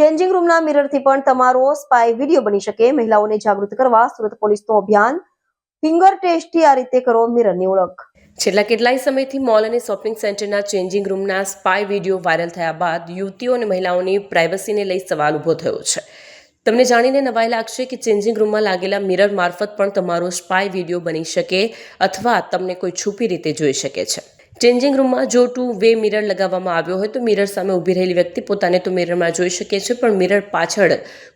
Changing રૂમના મિરરથી પણ તમારો સ્પાય વીડિયો બની શકે. મહિલાઓને જાગૃત કરવા સુરત પોલીસનું અભિયાન ફિંગર ટેસ્ટથી આ રીતે કરો મિરરની ઓળખ. છેલ્લા કેટલાય સમયથી મોલ અને શોપિંગ સેન્ટરના ચેન્જિંગ રૂમના સ્પાય વીડિયો વાયરલ થયા બાદ યુવતીઓ અને મહિલાઓની પ્રાઇવસીને લઈ સવાલ ઊભો થયો છે. તમને જાણીને નવાઈ લાગશે કે ચેન્જિંગ રૂમમાં લાગેલા મિરર મારફત પણ તમારો સ્પાય વીડિયો બની શકે અથવા તમને કોઈ છુપી રીતે જોઈ શકે છે. ચેન્જિંગ રૂમમાં જો ટુ વે મિરર લગાવવામાં આવ્યો હોય તો મિરર સામે ઊભી રહેલી વ્યક્તિ પોતાને તો મિરરમાં જોઈ શકે છે, પણ મિરર પાછળ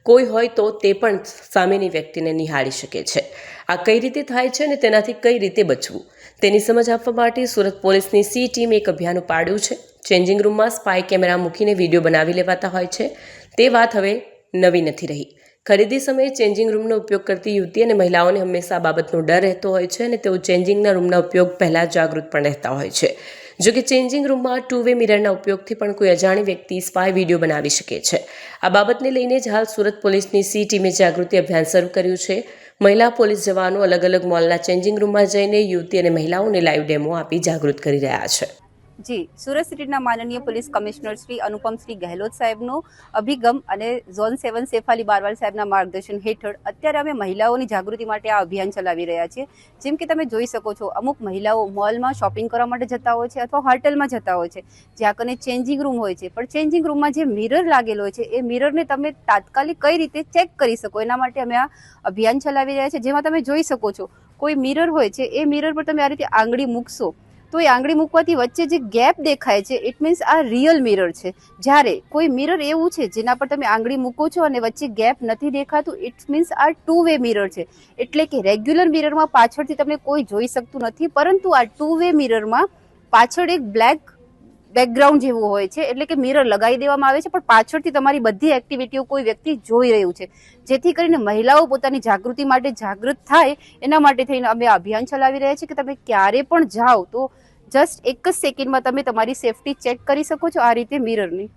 કોઈ હોય તો તે પણ સામેની વ્યક્તિને નિહાળી શકે છે. આ કઈ રીતે થાય છે અને તેનાથી કઈ રીતે બચવું? તેની સમજ આપવા માટે સુરત પોલીસની સી ટીમે એક અભિયાન ઉપાડ્યું છે. ચેન્જિંગ રૂમમાં સ્પાય કેમેરા મૂકીને વીડિયો બનાવી લેવાતા હોય છે. તે વાત હવે નવી નથી રહી. ખરીદી સમયે ચેન્જિંગ રૂમનો ઉપયોગ કરતી યુવતી અને મહિલાઓને હંમેશા આ બાબતનો ડર રહેતો હોય છે અને તેઓ ચેન્જિંગના રૂમના ઉપયોગ પહેલાં જાગૃત પણ રહેતા હોય છે. જો કે ચેન્જિંગ રૂમમાં ટુ વે મિરરના ઉપયોગથી પણ કોઈ અજાણી વ્યક્તિ સ્પાય વીડિયો બનાવી શકે છે. આ બાબતને લઈને જ હાલ સુરત પોલીસની સી ટીમે જાગૃતિ અભિયાન શરૂ કર્યું છે. મહિલા પોલીસ જવાનો અલગ અલગ મોલના ચેન્જિંગ રૂમમાં જઈને યુવતી અને મહિલાઓને લાઈવ ડેમો આપી જાગૃત કરી રહ્યા છે. જી, સુરત સિટીના માનનીય પોલીસ કમિશનર શ્રી અનુપમ શ્રી ગહેલોત સાહેબનો અભિગમ અને ઝોન સેવન સેફાલી બારવાલ સાહેબના માર્ગદર્શન હેઠળ અત્યારે અમે મહિલાઓની જાગૃતિ માટે આ અભિયાન ચલાવી રહ્યા છીએ. જેમ કે તમે જોઈ શકો છો, અમુક મહિલાઓ મોલમાં શોપિંગ કરવા માટે જતા હોય છે અથવા હોટલમાં જતા હોય છે, જ્યાં કને ચેન્જિંગ રૂમ હોય છે. પણ ચેન્જિંગ રૂમમાં જે મિરર લાગેલો હોય છે, એ મિરરને તમે તાત્કાલિક કઈ રીતે ચેક કરી શકો? એના માટે અમે આ અભિયાન ચલાવી રહ્યા છીએ. જેમાં તમે જોઈ શકો છો, કોઈ મિરર હોય છે, એ મિરર પર તમે આ રીતે આંગળી મૂકશો તો એ આંગળી મૂકવાથી વચ્ચે જે ગેપ દેખાય છે ઇટ મીન્સ આ રિયલ મિરર છે. જ્યારે કોઈ મિરર એવું છે, જેના પર તમે આંગળી મૂકો છો અને વચ્ચે ગેપ નથી દેખાતું ઇટ મીન્સ આ ટુ વે મિરર છે. એટલે કે રેગ્યુલર મિરરમાં પાછળથી તમને કોઈ જોઈ શકતું નથી, પરંતુ આ ટુ વે મિરરમાં પાછળ એક બ્લેક બેકગ્રાઉન્ડ જેવું હોય છે, એટલે કે મિરર લગાવી દેવામાં આવે છે, પણ પાછળથી તમારી બધી એક્ટિવિટીઓ કોઈ વ્યક્તિ જોઈ રહ્યું છે. જેથી કરીને મહિલાઓ પોતાની જાગૃતિ માટે જાગૃત થાય, એના માટે થઈને અમે અભિયાન ચલાવી રહ્યા છીએ કે તમે ક્યારે પણ જાઓ તો જસ્ટ એક જ સેકન્ડમાં તમે તમારી સેફટી ચેક કરી શકો છો આ રીતે મિરરની